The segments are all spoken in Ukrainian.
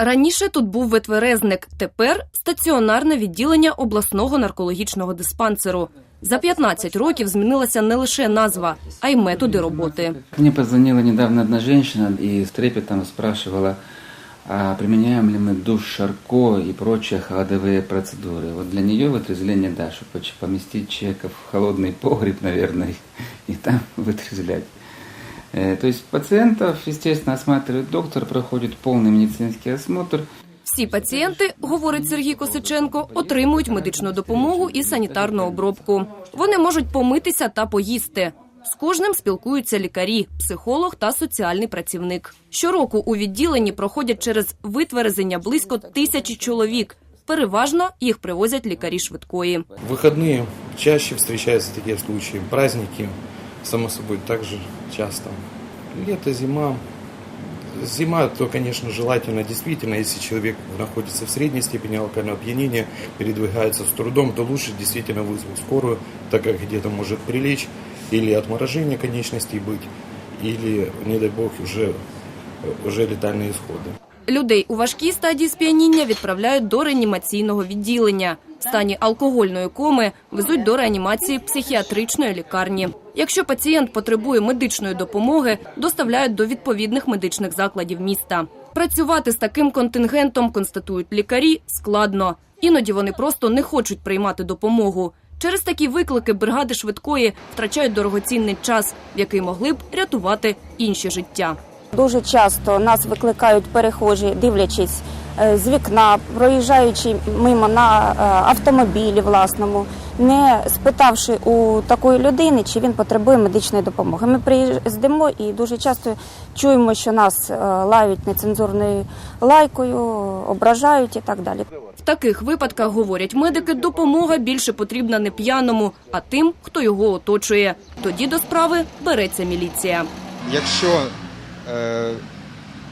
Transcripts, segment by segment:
Раніше тут був ветверезник, тепер стаціонарне відділення обласного наркологічного диспансеру. За 15 років змінилася не лише назва, а й методи роботи. Мне позвонила недавно одна женщина и с трепетом спрашивала, а применяем ли мы душ Шарко и прочие холодовые процедуры. Вот для нее вытрезвление, да, чтобы поместить человека в холодный погреб, наверное, и там вытрезвлять. Э, То есть пациентов, естественно, осматривает доктор, проходит полный медицинский осмотр, Всі пацієнти, говорить Сергій Косиченко, отримують медичну допомогу і санітарну обробку. Вони можуть помитися та поїсти. З кожним спілкуються лікарі, психолог та соціальний працівник. Щороку у відділенні проходять через витверезення близько тисячі чоловік. Переважно їх привозять лікарі швидкої. В выходные чаще встречаются такие случаи. Праздники, само собой, также часто. Лето, зима. Зима, то, конечно, желательно действительно, если человек находится в средней степени алкогольного опьянения, передвигается с трудом, то лучше действительно вызвать скорую, так как где-то может прилечь, или отморожение конечностей быть, или, не дай бог, уже, уже летальные исходы. Людей у важкій стадії сп'яніння відправляють до реанімаційного відділення. В стані алкогольної коми везуть до реанімації психіатричної лікарні. Якщо пацієнт потребує медичної допомоги, доставляють до відповідних медичних закладів міста. Працювати з таким контингентом, констатують лікарі, складно. Іноді вони просто не хочуть приймати допомогу. Через такі виклики бригади швидкої втрачають дорогоцінний час, в який могли б рятувати інші життя. Дуже часто нас викликають перехожі, дивлячись е, з вікна, проїжджаючи мимо на е, автомобілі власному, не спитавши у такої людини, чи він потребує медичної допомоги. Ми приїздимо і дуже часто чуємо, що нас е, лають нецензурною лайкою, ображають і так далі. В таких випадках, говорять медики, допомога більше потрібна не п'яному, а тим, хто його оточує. Тоді до справи береться міліція. Якщо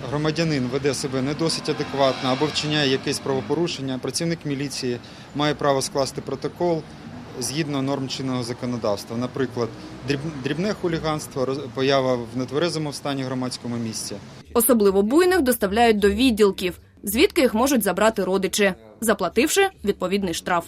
громадянин веде себе не досить адекватно або вчиняє якесь правопорушення, працівник міліції має право скласти протокол згідно норм чинного законодавства. Наприклад, дріб- дрібне хуліганство, поява в нетверезому стані громадському місці. Особливо буйних доставляють до відділків, звідки їх можуть забрати родичі, заплативши відповідний штраф.